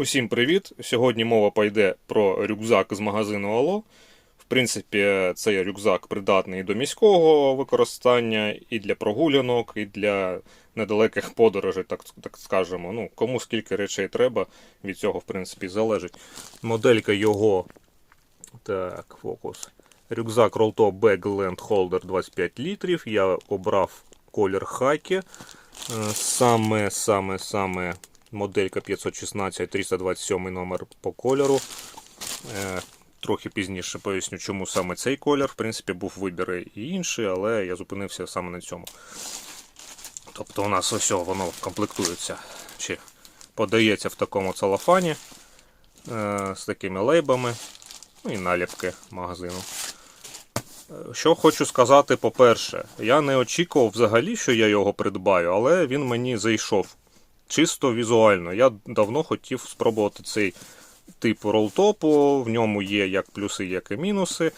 Усім привіт! Сьогодні мова пойде про рюкзак з магазину Ало. В принципі, цей рюкзак придатний і до міського використання, і для прогулянок, і для недалеких подорожей, так, так скажемо. Ну, кому скільки речей треба, від цього, в принципі, залежить. Моделька його. Так, фокус. Рюкзак Rolltop Bag Land Holder 25 літрів. Я обрав колір хакі. Е, Саме, саме, саме моделька 516 327 номер по кольору. Е, Трохи пізніше поясню, чому саме цей колір. В принципі, був вибір і інший, але я зупинився саме на цьому. Тобто у нас ось воно комплектується чи подається в такому целофані е, з такими лейбами, ну і наліпки магазину. Е, Що хочу сказати, по-перше, я не очікував взагалі, що я його придбаю, але він мені зайшов чисто візуально. Я давно хотів спробувати цей тип ролтопу. В ньому є як плюси, як і мінуси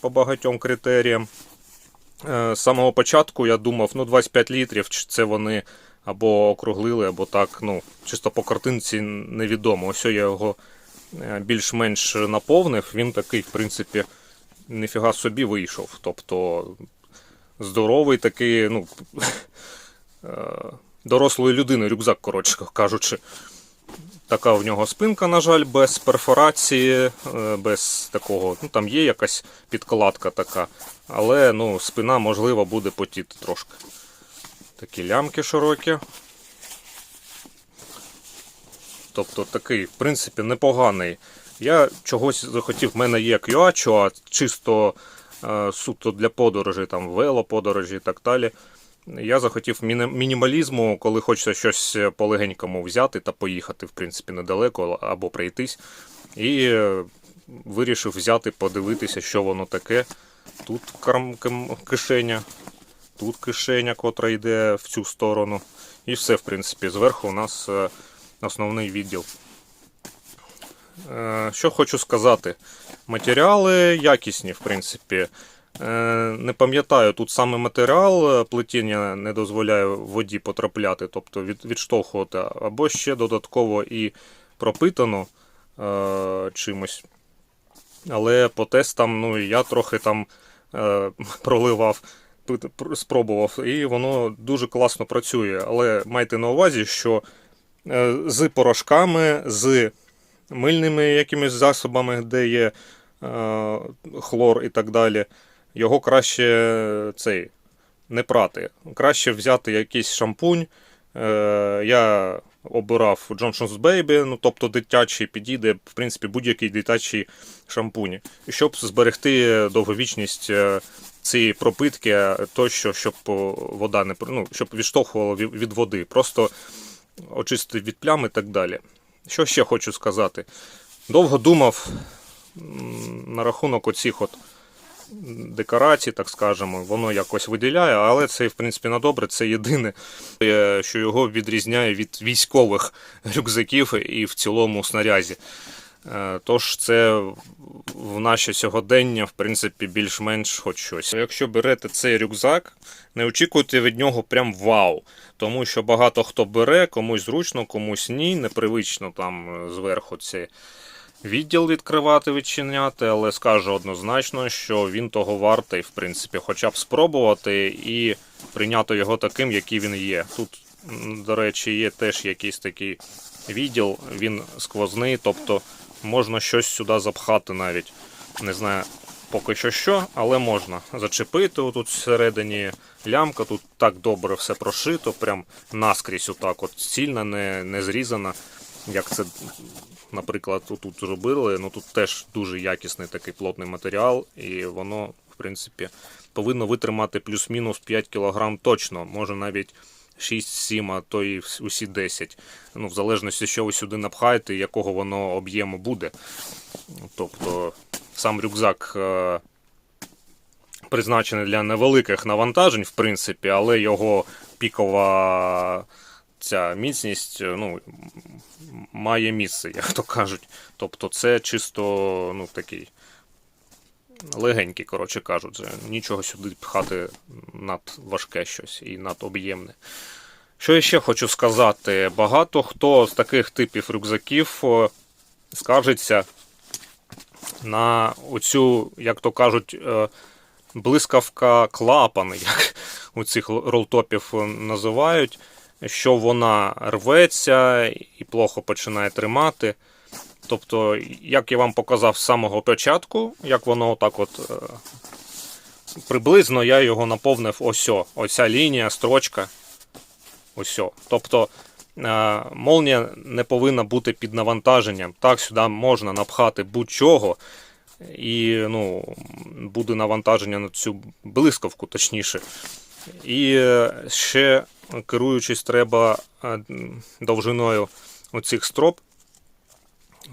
по багатьом критеріям. Е, З самого початку я думав, ну 25 літрів, чи це вони або округлили, або так, ну, чисто по картинці невідомо. Ось я його е, більш-менш наповнив. Він такий, в принципі, ніфіга собі вийшов. Тобто здоровий такий, ну, е, дорослої людини рюкзак, коротше кажучи. Така в нього спинка, на жаль, без перфорації, е, без такого. Ну там є якась підкладка така, але ну, спина, можливо, буде потіти трошки. Такі лямки широкі. Тобто такий, в принципі, непоганий. Я чогось захотів, в мене є QA, чисто е, суто для подорожей, там велоподорожі і так далі. Я захотів мінімалізму, коли хочеться щось полегенькому взяти та поїхати, в принципі, недалеко або пройтись. І е, вирішив взяти, подивитися, що воно таке. Тут кишеня, тут кишеня, котра йде в цю сторону. І все, в принципі, зверху у нас е, основний відділ. Е, Що хочу сказати. Матеріали якісні, в принципі. Е, Не пам'ятаю, тут саме матеріал е, плетіння не дозволяє воді потрапляти, тобто від, відштовхувати, або ще додатково і пропитано е, чимось. Але по тестам ну, я трохи там е, проливав, спробував, і воно дуже класно працює. Але майте на увазі, що е, з порошками, з мильними якимись засобами, де є е, хлор і так далі, його краще е, цей, не прати. Краще взяти якийсь шампунь. Е, я обирав Johnson's Baby, ну тобто дитячий підійде, в принципі, будь-який дитячий шампунь. Щоб зберегти довговічність е, цієї пропитки, тощо, щоб вода не ну, щоб відштовхувало від від води. Просто очистити від плям і так далі. Що ще хочу сказати? Довго думав на рахунок оцих от декорацій, так скажемо, воно якось виділяє, але це, в принципі, на добре. Це єдине, що його відрізняє від військових рюкзаків і в цілому снарязі. Е, Тож це в наше сьогодення, в принципі, більш-менш хоч щось. Якщо берете цей рюкзак, не очікуйте від нього прям вау. Тому що багато хто бере, комусь зручно, комусь ні, непривично там е, зверху це відділ відкривати, відчиняти, але скажу однозначно, що він того вартий, в принципі, хоча б спробувати і прийняти його таким, який він є. Тут, до речі, є теж якийсь такий відділ, він сквозний, тобто можна щось сюди запхати навіть. Не знаю поки що що, але можна зачепити отут всередині лямка, тут так добре все прошито, прям наскрізь отак от цільна, не, не зрізана. Як це, наприклад, тут зробили, ну тут теж дуже якісний такий плотний матеріал, і воно, в принципі, повинно витримати плюс-мінус 5 кг точно, може навіть 6-7, а то і усі 10. Ну, в залежності, що ви сюди напхаєте, якого воно об'єму буде. Тобто сам рюкзак е, призначений для невеликих навантажень, в принципі, але його пікова ця міцність е, ну, має місце, як то кажуть. Тобто це чисто ну, такий легенький, коротше кажучи. Нічого сюди пхати надважке щось і надоб'ємне. Що я ще хочу сказати? Багато хто з таких типів рюкзаків о, скаржиться на оцю, як то кажуть, е, блискавка клапан, як у цих ролтопів е, називають, що вона рветься і плохо починає тримати. Тобто, як я вам показав з самого початку, як воно отак от. е, Приблизно я його наповнив ось. Оця лінія, строчка. Ось. Тобто е, молнія не повинна бути під навантаженням. Так, сюди можна напхати будь-чого, і ну, буде навантаження на цю блискавку, точніше. І е, ще керуючись треба е, довжиною оцих строп,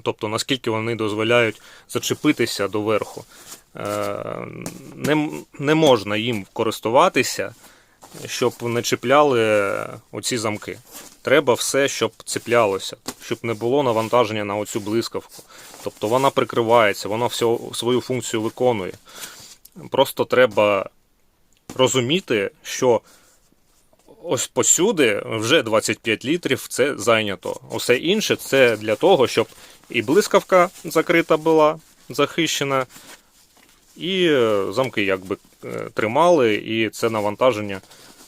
тобто наскільки вони дозволяють зачепитися до верху. Е, Не, не можна їм користуватися, щоб не чіпляли оці замки. Треба все, щоб цеплялося, щоб не було навантаження на оцю блискавку. Тобто вона прикривається, вона всю свою функцію виконує. Просто треба розуміти, що ось посюди вже 25 літрів це зайнято. Усе інше це для того, щоб і блискавка закрита була, захищена, і е, замки якби е, тримали, і це навантаження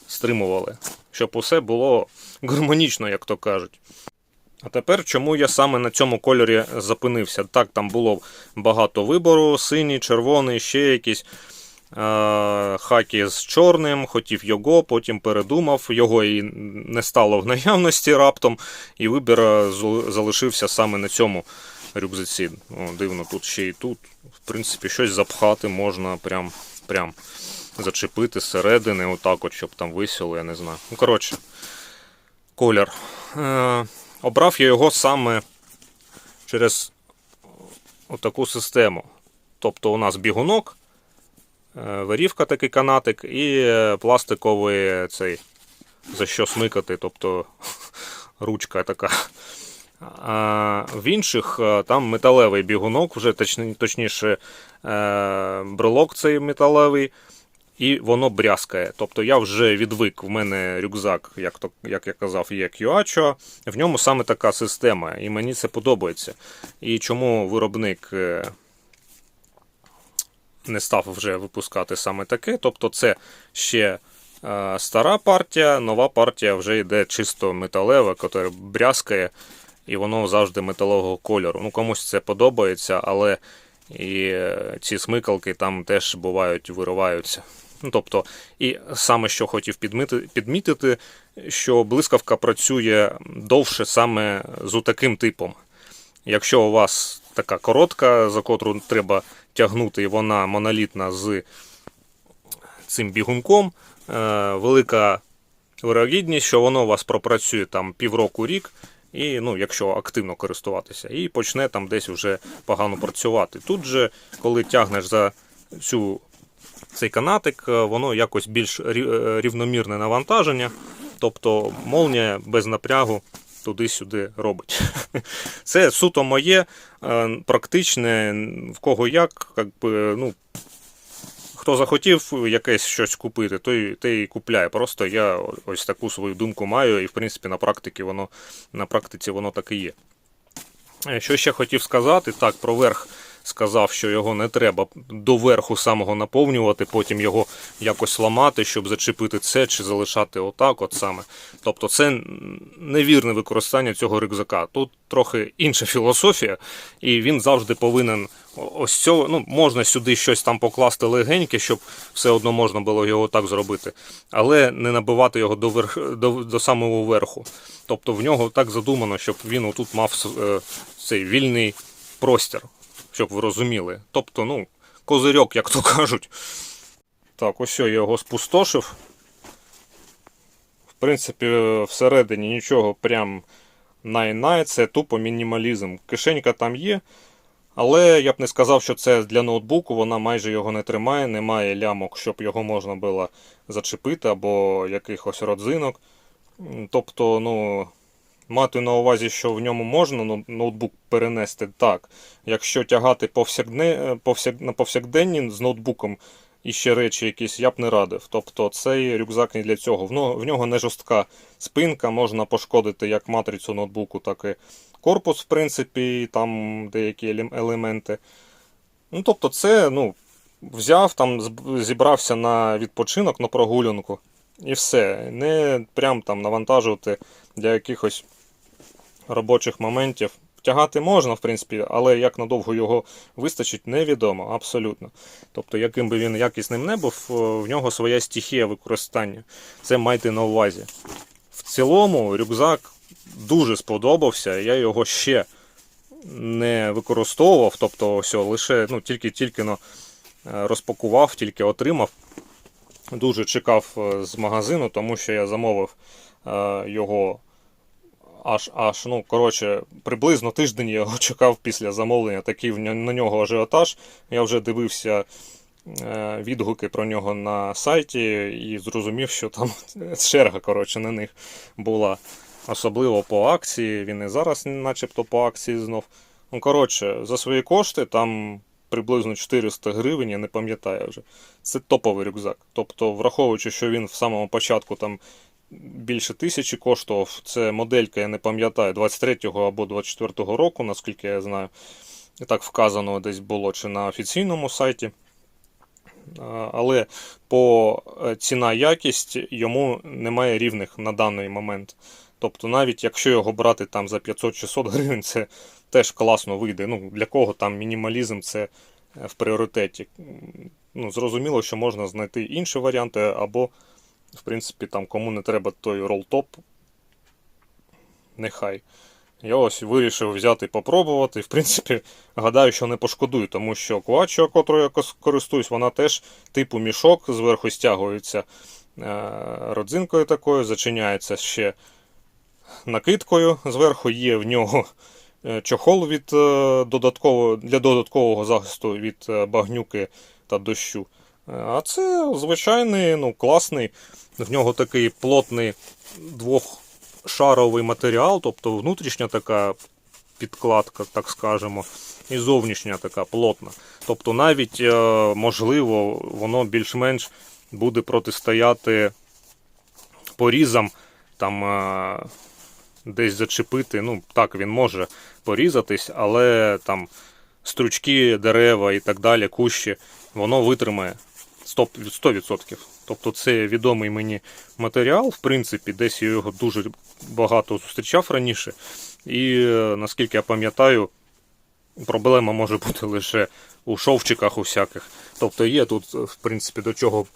стримували. Щоб усе було гармонічно, як то кажуть. А тепер чому я саме на цьому кольорі зупинився? Так, там було багато вибору: синій, червоний, ще якісь. Е, хакі з чорним, хотів його, потім передумав, його і не стало в наявності раптом, і вибір е, залишився саме на цьому рюкзаці. О, дивно, тут ще і тут. В принципі, щось запхати можна прям, прям зачепити зсередини, отак, от, щоб там висіло, я не знаю. Ну, коротше, колір. Е, обрав я його саме через отаку систему. Тобто у нас бігунок, е, верівка такий канатик і пластиковий цей, за що смикати, тобто ручка така. А в інших е, там металевий бігунок, вже точніше е, брелок цей металевий, і воно брязкає. Тобто я вже відвик, в мене рюкзак, як, то, як я казав, є Кюачо, в ньому саме така система, і мені це подобається. І чому виробник не став вже випускати саме таке, тобто це ще е, стара партія, нова партія вже йде чисто металева, яка брязкає, і воно завжди металового кольору. Ну, комусь це подобається, але і е, ці смикалки там теж бувають, вириваються. Ну, тобто, і саме що хотів підмітити, що блискавка працює довше саме з таким типом. Якщо у вас така коротка, за котру треба тягнути, вона монолітна з цим бігунком, е, велика вирогідність, що воно у вас пропрацює там півроку рік, і ну, якщо активно користуватися, і почне там десь вже погано працювати. Тут же, коли тягнеш за цю, цей канатик, е, воно якось більш е, рівномірне навантаження, тобто молнія без напрягу туди-сюди робить. Це суто моє, е, практичне, в кого як, як ну, хто захотів якесь щось купити, той, той і купляє. Просто я ось таку свою думку маю, і в принципі на практиці воно, на практиці воно так і є. Е, Що ще хотів сказати, так, про верх сказав, що його не треба до верху самого наповнювати, потім його якось ламати, щоб зачепити це чи залишати отак, от саме. Тобто це невірне використання цього рюкзака. Тут трохи інша філософія, і він завжди повинен ось цього. Ну, можна сюди щось там покласти легеньке, щоб все одно можна було його так зробити, але не набивати його до, верх, до, до самого верху. Тобто в нього так задумано, щоб він отут мав е, цей вільний простір, щоб ви розуміли. Тобто, ну, козирьок, як то кажуть. Так, ось я його спустошив. В принципі, всередині нічого прям най-най, це тупо мінімалізм. Кишенька там є, але я б не сказав, що це для ноутбуку, вона майже його не тримає, немає лямок, щоб його можна було зачепити або якихось родзинок. Тобто, ну, мати на увазі, що в ньому можна ну, ноутбук перенести так. Якщо тягати повсякдне, повсяк, на повсякденні з ноутбуком і ще речі якісь, я б не радив. Тобто цей рюкзак не для цього. В нього не жорстка спинка, можна пошкодити як матрицю ноутбуку, так і корпус, в принципі, і там деякі елементи. Ну, тобто, це, ну, взяв, там зібрався на відпочинок, на прогулянку, і все. Не прям там навантажувати для якихось робочих моментів. Тягати можна, в принципі, але як надовго його вистачить, невідомо, абсолютно. Тобто, яким би він якісним не був, в нього своя стихія використання. Це майте на увазі. В цілому, рюкзак дуже сподобався. Я його ще не використовував, тобто все, лише ну, тільки-тільки е, розпакував, тільки отримав. Дуже чекав е, з магазину, тому що я замовив е, його аж аж, ну, коротше, приблизно тиждень я його чекав після замовлення. Такий на нього ажіотаж. Я вже дивився е, відгуки про нього на сайті і зрозумів, що там черга коротше, на них була. Особливо по акції. Він і зараз, начебто, по акції знов. Ну, коротше, за свої кошти там приблизно 400 гривень, я не пам'ятаю вже. Це топовий рюкзак. Тобто, враховуючи, що він в самому початку там більше тисячі коштував, це моделька, я не пам'ятаю, 23-го або 24-го року, наскільки я знаю. Так вказано десь було чи на офіційному сайті. Але по е, ціна якість йому немає рівних на даний момент. Тобто, навіть якщо його брати там за 500-600 гривень, це теж класно вийде. Ну, для кого там мінімалізм це е, в пріоритеті. Ну, зрозуміло, що можна знайти інші варіанти, або, в принципі, там кому не треба той ролтоп, нехай. Я ось вирішив взяти і попробувати. В принципі, гадаю, що не пошкодую, тому що квачо, котрою я користуюсь, вона теж типу мішок, зверху стягується е, родзинкою такою, зачиняється ще накидкою. Зверху є в нього е, чохол від, е, додатково, для додаткового захисту від багнюки та дощу. А це звичайний, ну, класний. В нього такий плотний двохшаровий матеріал, тобто внутрішня така підкладка, так скажемо, і зовнішня така плотна. Тобто навіть, е, можливо, воно більш-менш буде протистояти порізам, там е, десь зачепити. Ну, так, він може порізатись, але там стручки, дерева і так далі, кущі, воно витримає 100%. 100%. Тобто це відомий мені матеріал, в принципі, десь я його дуже багато зустрічав раніше. І е, наскільки я пам'ятаю, проблема може бути лише у шовчиках усяких. Тобто є тут, в принципі, до чого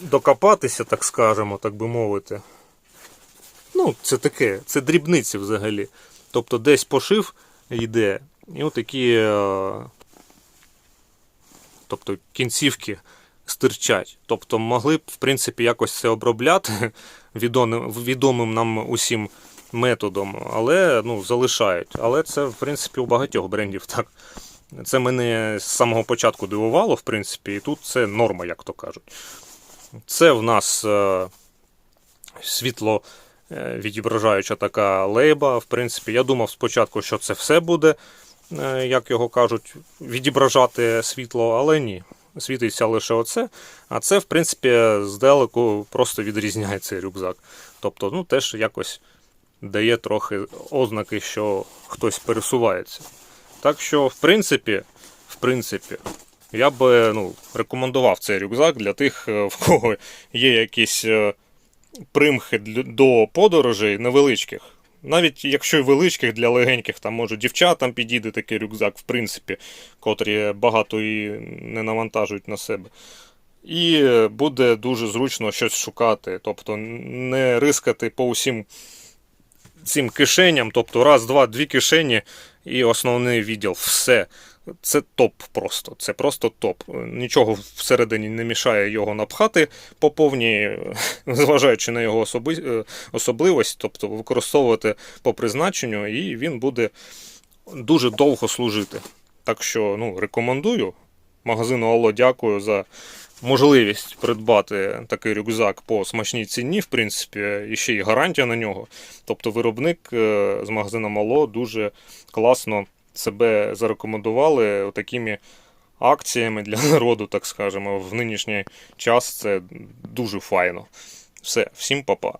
докопатися, так скажемо, так би мовити. Ну, це таке, це дрібниці взагалі. Тобто десь пошив йде, і отакі е, тобто, кінцівки стирчать. Тобто могли б, в принципі, якось це обробляти відомим, відомим нам усім методом, але ну, залишають. Але це, в принципі, у багатьох брендів так. Це мене з самого початку дивувало, в принципі, і тут це норма, як то кажуть. Це в нас е, світло е, відображаюча така лейба. В принципі, я думав спочатку, що це все буде, як його кажуть, відображати світло, але ні. Світиться лише оце. А це, в принципі, здалеку просто відрізняє цей рюкзак. Тобто, ну, теж якось дає трохи ознаки, що хтось пересувається. Так що, в принципі, в принципі, я би ну, рекомендував цей рюкзак для тих, е, в кого є якісь е, примхи до подорожей невеличких. Навіть якщо й величких для легеньких, там може дівчатам підійде такий рюкзак, в принципі, котрі багато і не навантажують на себе. І буде дуже зручно щось шукати, тобто не рискати по усім цим кишеням, тобто раз, два, дві кишені і основний відділ. Все. Це топ просто. Це просто топ. Нічого всередині не мішає його напхати по повній, зважаючи на його особи... е, особливість, тобто використовувати по призначенню, і він буде дуже довго служити. Так що ну, рекомендую. Магазину Алло дякую за можливість придбати такий рюкзак по смачній ціні, в принципі, і ще й гарантія на нього. Тобто виробник е, з магазином Алло дуже класно себе зарекомендували такими акціями для народу, так скажемо. В нинішній час це дуже файно. Все, всім па-па.